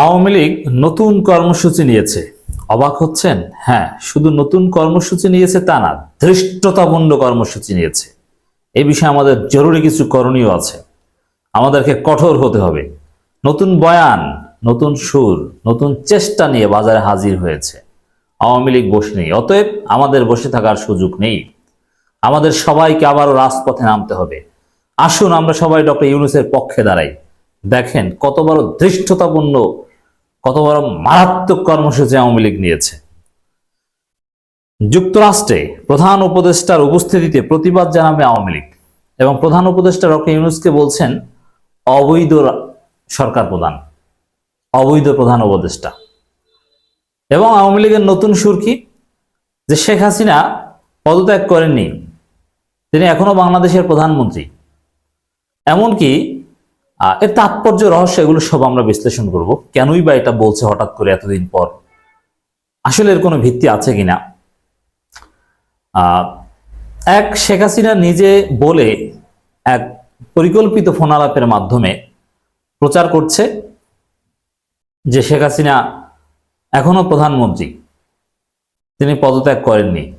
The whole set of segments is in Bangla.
আওয়ামী লীগ নতুন কর্মসূচি নিয়েছে। অবাক হচ্ছেন? হ্যাঁ শুধু নতুন কর্মসূচি নিয়েছে তা না ধৃষ্টতাপূর্ণ কর্মসূচি নিয়েছে। এই বিষয়ে আমাদের জরুরি কিছু করণীয় আছে। আমাদেরকে কঠোর হতে হবে। নতুন বয়ান, নতুন সুর, নতুন চেষ্টা নিয়ে বাজারে হাজির হয়েছে। আওয়ামী লীগ বসে নেই, অতএব আমাদের বসে থাকার সুযোগ নেই। আমাদের সবাইকে আবারও রাজপথে নামতে হবে। আসুন আমরা সবাই ডক্টর ইউনুসের পক্ষে দাঁড়াই। দেখেন কত বড় ধৃষ্টতাপূর্ণ, কত বড় মারাত্মক কর্মসূচি আওয়ামী লীগ নিয়েছে। যুক্তরাষ্ট্রে প্রধান উপদেষ্টার উপস্থিতিতে প্রতিবাদ জানাবে আওয়ামী লীগ এবং প্রধান উপদেষ্টা ডক্টর ইউনুসকে বলছেন, অবৈধ সরকার প্রধান, অবৈধ প্রধান উপদেষ্টা। এবং আওয়ামী লীগের নতুন সুর কি? যে শেখ হাসিনা পদত্যাগ করেননি, তিনি এখনও বাংলাদেশের প্রধানমন্ত্রী। এমনকি এর তাৎপর্য, রহস্য এগুলো সব আমরা বিশ্লেষণ করব। কেনই বা এটা বলছে হঠাৎ করে এতদিন পর? আসলে এর কোনো ভিত্তি আছে কিনা? এক শেখ হাসিনা নিজে বলে এক পরিকল্পিত ফোনালাপের মাধ্যমে প্রচার করছে যে শেখ হাসিনা এখনও প্রধানমন্ত্রী। তিনি পদত্যাগ করেননি।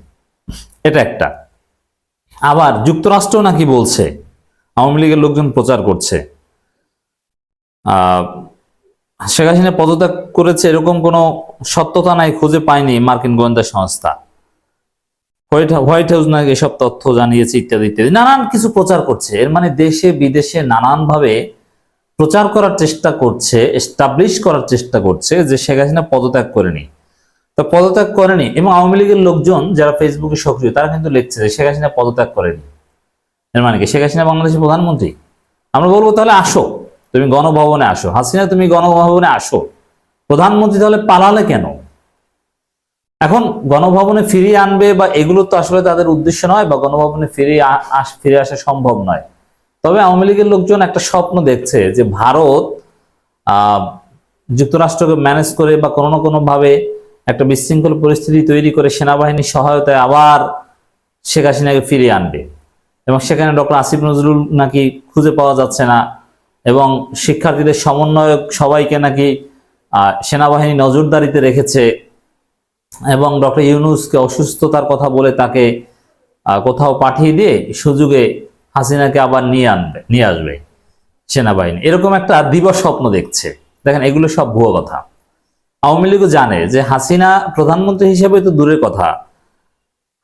এটা একটা। আবার যুক্তরাষ্ট্র নাকি বলছে, আওয়ামী লীগের লোকজন প্রচার করছে। শেখ হাসিনা পদত্যাগ করেছে এরকম কোনো সত্যতা নাই, খুঁজে পায়নি মার্কিন গোয়েন্দা সংস্থা। হোয়াইট হোয়াইট হাউস নাকি এসব তথ্য জানিয়েছে ইত্যাদি ইত্যাদি। নানান কিছু প্রচার করছে। এর মানে দেশে বিদেশে নানানভাবে প্রচার করার চেষ্টা করছে এস্টাবলিশ করার চেষ্টা করছে যে শেখ হাসিনা পদত্যাগ করেনি। তো পদত্যাগ করেনি এবং আওয়ামী লীগের লোকজন যারা ফেসবুকে সক্রিয়, তারা কিন্তু লিখছে যে শেখ হাসিনা পদত্যাগ করেনি। এর মানে কি? শেখ হাসিনা বাংলাদেশের প্রধানমন্ত্রী? আমরা বলব তাহলে আসো। তুমি গণভবনে আসো। হাসিনা, তুমি গণভবনে আসো। প্রধানমন্ত্রী তাহলে পালালে কেন? এখন গণভবনে ফিরিয়ে আনবে বা এগুলো তো আসলে তাদের উদ্দেশ্য নয় বা গণভবনে ফিরিয়ে আ- ফিরে আসা সম্ভব নয়। তবে আওয়ামী লীগের লোকজন একটা স্বপ্ন দেখছে যে ভারত যুক্তরাষ্ট্রকে ম্যানেজ করে বা কোনো না কোনো ভাবে একটা বিশৃঙ্খল পরিস্থিতি তৈরি করে সেনাবাহিনীর সহায়তায় আবার শেখ হাসিনাকে ফিরিয়ে আনবে। এবং সেখানে ডক্টর আসিফ নজরুল নাকি খুঁজে পাওয়া যাচ্ছে না। এবং শিক্ষার্থীদের সমন্বয়ক সবাইকে নাকি সেনাবাহিনী নজরদারিতে রেখেছে এবং ডক্টর ইউনুসকে অসুস্থতার কথা বলে তাকে কোথাও পাঠিয়ে দিয়ে সুযোগে হাসিনাকে আবার নিয়ে আনবে, নিয়ে আসবে সেনাবাহিনী। এরকম একটা দিবস স্বপ্ন দেখছে। দেখেন, এগুলো সব ভুয়ো কথা। আওয়ামী লীগও জানে যে হাসিনা প্রধানমন্ত্রী হিসেবে তো দূরের কথা।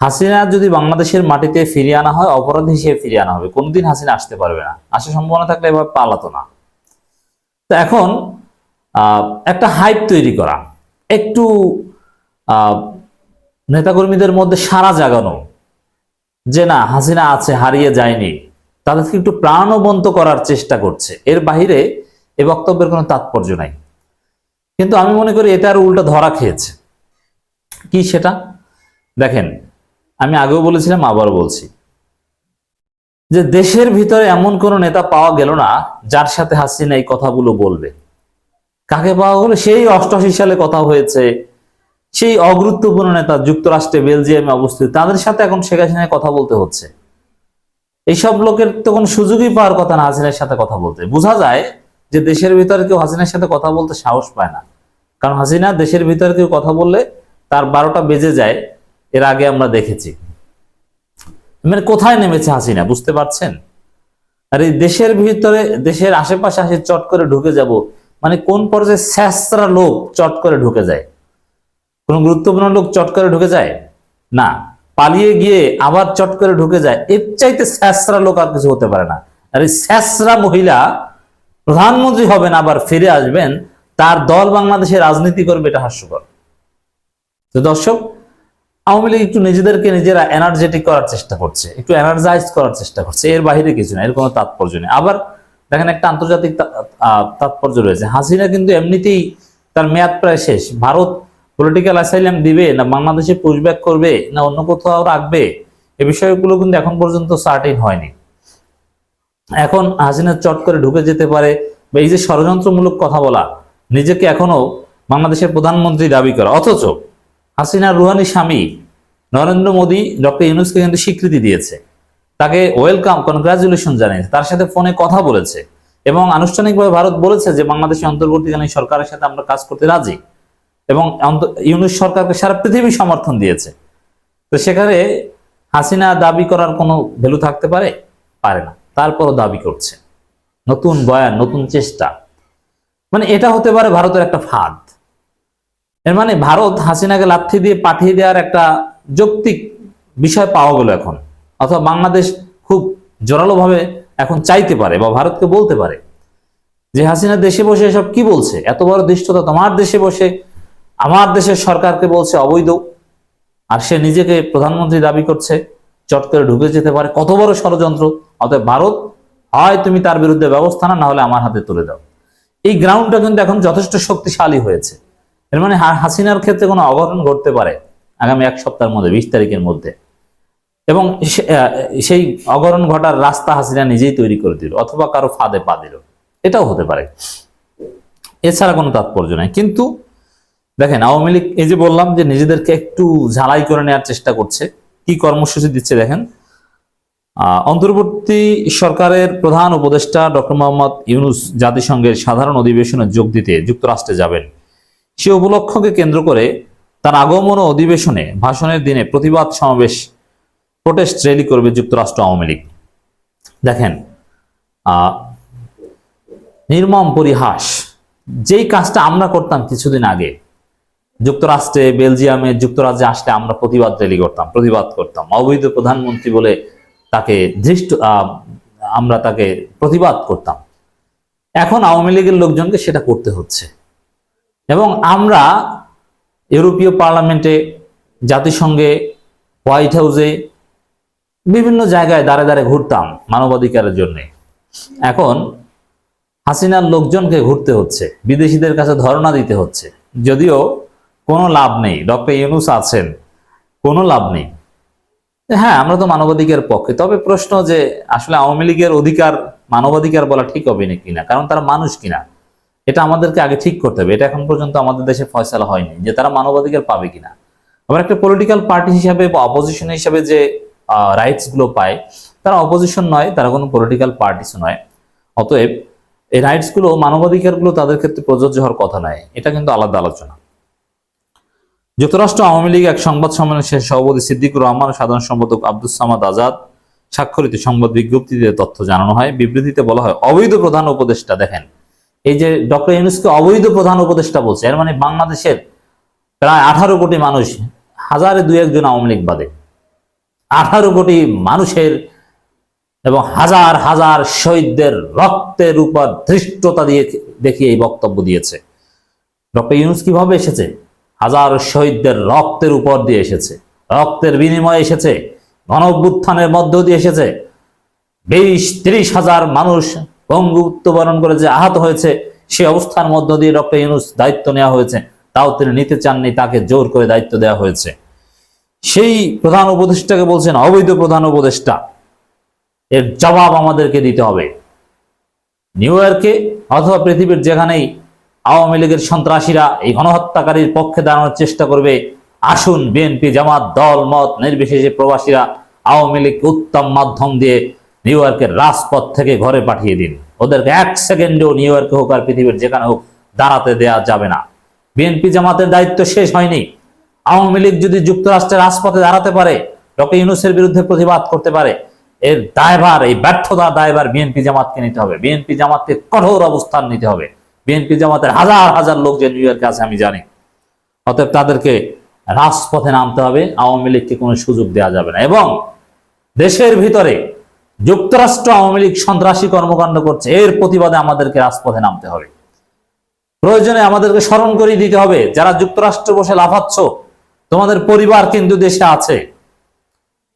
হাসিনা যদি বাংলাদেশের মাটিতে ফিরিয়ে আনা হয়, অপরাধ হিসেবে ফিরিয়ে আনা হবে। কোনোদিন হাসিনা আসতে পারবে না। আসার সম্ভাবনা থাকলে এভাবে পালাতো না। তো এখন একটা হাইপ তৈরি করা। একটু নেতাকর্মীদের মধ্যে সারা জাগানো। যে না, হাসিনা আছে, হারিয়ে যায়নি। তাদেরকে একটু প্রাণবন্ত করার চেষ্টা করছে। এর বাহিরে এ বক্তব্যের কোনো তাৎপর্য নাই। কিন্তু আমি মনে করি এটা আর উল্টো ধরা খেয়েছে। কি সেটা? দেখেন আমি আগেও বলেছিলাম, আবার বলছি। যে দেশের ভিতরে এমন কোন নেতা পাওয়া গেল না, যার সাথে হাসিনা এই কথাগুলো বলবে। কাকে পাওয়া গেলো? সেই অষ্টআশি সালে কথা হয়েছে। সেই অগুরুত্বপূর্ণ নেতা যুক্তরাষ্ট্রে, বেলজিয়ামে অবস্থিত, তাদের সাথে এখন শেখ হাসিনায় কথা বলতে হচ্ছে। এইসব লোকের তো সুযোগই পাওয়ার কথা না, হাসিনার সাথে কথা বলতে। বোঝা যায় যে দেশের ভিতরে কেউ হাসিনার সাথে কথা বলতে সাহস পায় না। কারণ হাসিনা দেশের ভিতরে কেউ কথা বললে তার বারোটা বেজে যায়। এর আগে আমরা দেখেছি। মানে কোথায় নেমেছে হাসিনা, বুঝতে পারছেন? আর এই দেশের ভিতরে, দেশের আশেপাশে আসে চট করে ঢুকে যাব মানে কোন পর্যায়ে স্যাসরা লোক চট করে ঢুকে যায়? কোন গুরুত্বপূর্ণ লোক চট করে ঢুকে যায়? না, পালিয়ে গিয়ে আবার চট করে ঢুকে যায়, এর চাইতে স্যাসরা লোক আর কিছু হতে পারে না। আর এই স্যাসরা মহিলা প্রধানমন্ত্রী হবেন, আবার ফিরে আসবেন, তার দল বাংলাদেশে রাজনীতি করবে, এটা হাস্যকর। তো দর্শক আওয়ামী লীগ একটু নিজেদেরকে নিজেরা এনার্জেটিক করার চেষ্টা করছে, একটু এনার্জাইজ করার চেষ্টা করছে। এর বাইরে কিছু না, এর কোনো তাৎপর্য নেই। আবার দেখেন একটা আন্তর্জাতিক তাৎপর্য রয়েছে। হাসিনা কিন্তু এমনিতেই তার মেয়াদ প্রায় শেষ। ভারত পলিটিক্যাল অ্যাসাইলাম দিবে না, বাংলাদেশে পুশব্যাক করবে না অন্য কোথাও রাখবে? এ বিষয়গুলো কিন্তু এখন পর্যন্ত সার্টিন হয়নি। এখন হাসিনা চট করে ঢুকে যেতে পারে বা এই যে ষড়যন্ত্রমূলক কথা বলা, নিজেকে এখনও বাংলাদেশের প্রধানমন্ত্রী দাবি করা। অথচ হাসিনা রুহানি স্বামী নরেন্দ্র মোদী ডক্টর ইউনুসকে কিন্তু স্বীকৃতি দিয়েছে। তাকে ওয়েলকাম কনগ্রাচুলেশন জানিয়েছে। তার সাথে ফোনে কথা বলেছে এবং আনুষ্ঠানিকভাবে ভারত বলেছে যে, বাংলাদেশের অন্তর্বর্তীকালীন সরকারের সাথে আমরা কাজ করতে রাজি এবং ইউনুস সরকারকে সারা পৃথিবী সমর্থন দিয়েছে। তো সেখানে হাসিনা দাবি করার কোনো ভ্যালু থাকতে পারে? পারে না। তারপরও দাবি করছে। নতুন বয়ান, নতুন চেষ্টা। মানে এটা হতে পারে ভারতের একটা ফাঁদ। এর মানে ভারত হাসিনাকে লাথি দিয়ে পাঠিয়ে দেওয়ার একটা যৌক্তিক বিষয় পাওয়া গেল এখন। অথবা বাংলাদেশ খুব জোরালোভাবে এখন চাইতে পারে বা ভারতকে বলতে পারে যে, হাসিনা দেশে বসে এসব কি বলছে? এত বড় দৃষ্টতা তোমার দেশে বসে, আমার দেশের সরকারকে বলছে অবৈধ, আর সে নিজেকে প্রধানমন্ত্রী দাবি করছে, চট করে ঢুকে যেতে পারে। কত বড় ষড়যন্ত্র। অতএব ভারত, হয় তুমি তার বিরুদ্ধে ব্যবস্থা না হলে আমার হাতে তুলে দাও। এই গ্রাউন্ডটা কিন্তু এখন যথেষ্ট শক্তিশালী হয়েছে। এর মানে হাসিনার ক্ষেত্রে কোনো অঘটন ঘটতে পারে আগামী এক সপ্তাহের মধ্যে, বিশ তারিখের মধ্যে। এবং সেই অঘটন ঘটার রাস্তা হাসিনা নিজেই তৈরি করে দিল, অথবা কারও ফাঁদে পা দিল। এটাও হতে পারে। এছাড়া কোনো তাৎপর্য নাই। কিন্তু দেখেন, আওয়ামী লীগ এই যে বললাম যে নিজেদেরকে একটু ঝালাই করে নেওয়ার চেষ্টা করছে, কি কর্মসূচি দিচ্ছে দেখেন অন্তর্বর্তী সরকারের প্রধান উপদেষ্টা ডক্টর মোহাম্মদ ইউনুস জাতিসংঘের সাধারণ অধিবেশনে যোগ দিতে যুক্তরাষ্ট্রে যাবেন। সে উপলক্ষকে কেন্দ্র করে তার আগমন ও অধিবেশনে ভাষণের দিনে প্রতিবাদ সমাবেশ, প্রোটেস্ট র্যালি করবে যুক্তরাষ্ট্র আওয়ামী লীগ। দেখেন নির্মম পরিহাস। যেই কাজটা আমরা করতাম কিছুদিন আগে, যুক্তরাষ্ট্রে, বেলজিয়ামে, যুক্তরাজ্যে আসলে আমরা প্রতিবাদ র্যালি করতাম, প্রতিবাদ করতাম। অবৈধ প্রধানমন্ত্রী বলে তাকে দৃষ্ট আমরা তাকে প্রতিবাদ করতাম। এখন আওয়ামী লীগের লোকজনকে সেটা করতে হচ্ছে। এবং আমরা ইউরোপীয় পার্লামেন্টে, জাতিসংঘে, হোয়াইট হাউসে বিভিন্ন জায়গায় দাঁড়ে দাঁড়ে ঘুরতাম মানবাধিকারের জন্য। এখন হাসিনার লোকজনকে ঘুরতে হচ্ছে, বিদেশিদের কাছে ধর্ণা দিতে হচ্ছে। যদিও কোনো লাভ নেই, ডক্টর ইউনুস আছেন, কোনো লাভ নেই। হ্যাঁ আমরা তো মানবাধিকার পক্ষে, তবে প্রশ্ন যে আসলে আওয়ামী লীগের অধিকার মানবাধিকার বলা ঠিক হবে না কিনা কারণ তারা মানুষ কিনা? এটা আমাদেরকে আগে ঠিক করতে হবে। এটা এখন পর্যন্ত আমাদের দেশে ফয়সালা হয়নি যে তারা মানবাধিকার পাবে কিনা। আবার একটা পলিটিক্যাল পার্টি হিসাবে বা অপোজিশন হিসাবে যে রাইটসগুলো পায়, তারা অপোজিশন নয়, তারা কোনো পলিটিক্যাল পার্টিস নয়। অতএব এই রাইটসগুলো, মানবাধিকারগুলো তাদের ক্ষেত্রে প্রযোজ্য হওয়ার কথা নয়। এটা কিন্তু আলাদা আলোচনা। যুক্তরাষ্ট্র আওয়ামী লীগ এক সংবাদ সম্মেলনে শেষ সভাপতি সিদ্দিকুর রহমান সাধারণ সম্পাদক আব্দুল সামাদ আজাদ স্বাক্ষরিত সংবাদ বিজ্ঞপ্তিতে তথ্য জানানো হয়। বিবৃতিতে বলা হয়, অবৈধ প্রধান উপদেষ্টা দেখেন। এই যে ডক্টর ইউনুসকে অবৈধ প্রধান উপদেষ্টা বলছে, এর মানে বাংলাদেশের প্রায় আঠারো কোটি মানুষ, হাজারে দুই একজন আওয়ামী লীগ বাদে, আঠারো কোটি মানুষের এবং হাজার হাজার শহীদদের রক্তের উপর ধৃষ্টতা দিয়ে দেখিয়ে এই বক্তব্য দিয়েছে। ডক্টর ইউনুস কীভাবে এসেছে? হাজার শহীদদের রক্তের উপর দিয়ে এসেছে, রক্তের বিনিময়ে এসেছে গণ অভ্যুত্থানের মধ্য দিয়ে এসেছে, বিশ ত্রিশ হাজার মানুষ বঙ্গুত্ব বরণ করে যে আহত হয়েছে, সে অবস্থার মধ্য দিয়ে ডক্টর ইউনুস দায়িত্ব নেওয়া হয়েছে। তাও তিনি নিতে চাননি, তাকে জোর করে দায়িত্ব দেওয়া হয়েছে। সেই প্রধান উপদেষ্টাকে বলছেন, অবৈধ প্রধান উপদেষ্টা। এর জবাব আমাদেরকে দিতে হবে। নিউ ইয়র্কে অথবা পৃথিবীর যেখানেই আওয়ামী লীগের সন্ত্রাসীরা এই গণহত্যাকারীর পক্ষে দাঁড়ানোর চেষ্টা করবে, আসুন বিএনপি জামাত, দল, মত, নির্বিশেষে প্রবাসীরা আওয়ামী লীগকে উত্তম মাধ্যম দিয়ে নিউ ইয়র্কের রাজপথ থেকে ঘরে পাঠিয়ে দিন। ওদেরকে এক সেকেন্ডেও নিউ ইয়র্কে হোক আর পৃথিবীর যেখানে হোক দাঁড়াতে দেয়া যাবে না। বিএনপি জামাতের দায়িত্ব শেষ হয়নি। আওয়ামী লীগ যদি যুক্তরাষ্ট্রের রাজপথে দাঁড়াতে পারে, ডক্টর ইউনুসের বিরুদ্ধে প্রতিবাদ করতে পারে, এর দায়ভার, এই ব্যর্থতা দায়ভার বিএনপি জামাতকে নিতে হবে। বিএনপি জামাতকে কঠোর অবস্থান নিতে হবে। বিএনপি জামাতের হাজার হাজার লোক যে নিউ ইয়র্কে আছে, আমি জানি। অতএব তাদেরকে রাজপথে নামতে হবে। আওয়ামী লীগকে কোনো সুযোগ দেওয়া যাবে না। এবং দেশের ভিতরে যুক্তরাষ্ট্র আওয়ামী লীগ সন্ত্রাসী কর্মকাণ্ড করছে, এর প্রতিবাদে আমাদেরকে রাজপথে নামতে হবে। প্রয়োজনে আমাদেরকে স্মরণ করিয়ে দিতে হবে, যারা যুক্তরাষ্ট্রে বসে লাফাচ্ছ, তোমাদের পরিবার কিন্তু দেশে আছে।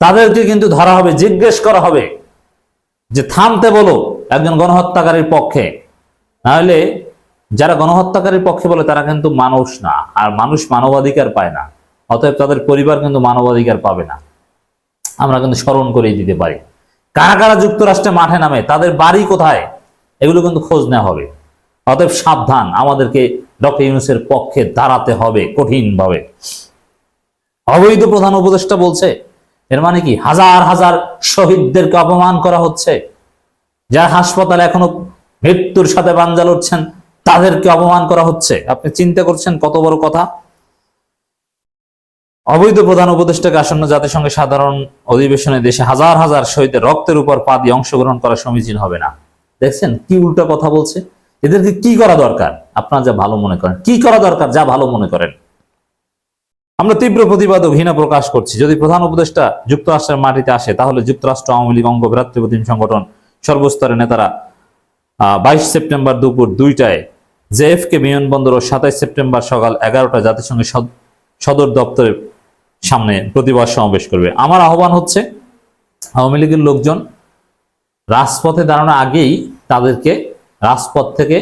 তাদেরকে কিন্তু ধরা হবে, জিজ্ঞেস করা হবে যে থামতে বলো একজন গণহত্যাকারীর পক্ষে। নাহলে যারা গণহত্যাকারীর পক্ষে বলে তারা কিন্তু মানুষ না, আর মানুষ মানবাধিকার পায় না, অতএব তাদের পরিবার কিন্তু মানবাধিকার পাবে না। আমরা কিন্তু স্মরণ করিয়ে দিতে পারি। কারা কারা যুক্তরাষ্ট্রে মাঠে নামে, তাদের বাড়ি কোথায়, এগুলো কিন্তু খোঁজ নেওয়া হবে। অতএব সাবধান, আমাদেরকে ডক্টর ইউনুসের পক্ষে দাঁড়াতে হবে কঠিনভাবে। অবৈধ প্রধান উপদেষ্টা বলছে, এর মানে কি? হাজার হাজার শহীদদেরকে অপমান করা হচ্ছে। যার হাসপাতালে এখনও মৃত্যুর সাথে পাঞ্জা লড়ছেন, তাদেরকে অপমান করা হচ্ছে। আপনি চিন্তা করছেন কত বড় কথা? অবৈধ প্রধান উপদেষ্টাকে আসন্ন জাতিসংঘের সাধারণ অধিবেশনে দেশে হাজার হাজার শহীদের রক্তের উপর পা দিয়ে অংশগ্রহণ করা সমীচীন হবে না। দেখছেন কি উল্টা কথা বলছে? এদেরকে কি করা দরকার? আপনারা যা ভালো মনে করেন। কি করা দরকার? যা ভালো মনে করেন। আমরা তীব্র প্রতিবাদ ও ঘৃণা প্রকাশ করছি। যদি প্রধান উপদেষ্টা যুক্তরাষ্ট্রের মাটিতে আসে, তাহলে যুক্তরাষ্ট্র আওয়ামী লীগ অঙ্গ ভ্রাতৃপ্রতিম সংগঠন সর্বস্তরের নেতারা বাইশ সেপ্টেম্বর দুপুর দুইটায় জেএফকে বিমানবন্দর ও সাতাইশ সেপ্টেম্বর সকাল এগারোটা জাতিসংঘের সদ- সদর দপ্তরের সামনে প্রতিবাদ সমাবেশ করবে। আমার আহ্বান হচ্ছে আওয়ামী লীগের লোকজন রাজপথে দাঁড়ানোর আগেই তাদেরকে রাজপথ থেকে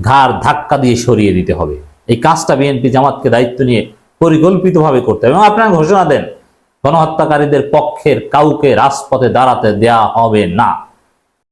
ঘাড় ধাক্কা দিয়ে সরিয়ে দিতে হবে। এই কাজটা বিএনপি জামাতকে দায়িত্ব নিয়ে পরিকল্পিতভাবে করতে হবে। এবং আপনারা ঘোষণা দেন, গণহত্যাকারীদের পক্ষের কাউকে রাজপথে দাঁড়াতে দেয়া হবে না।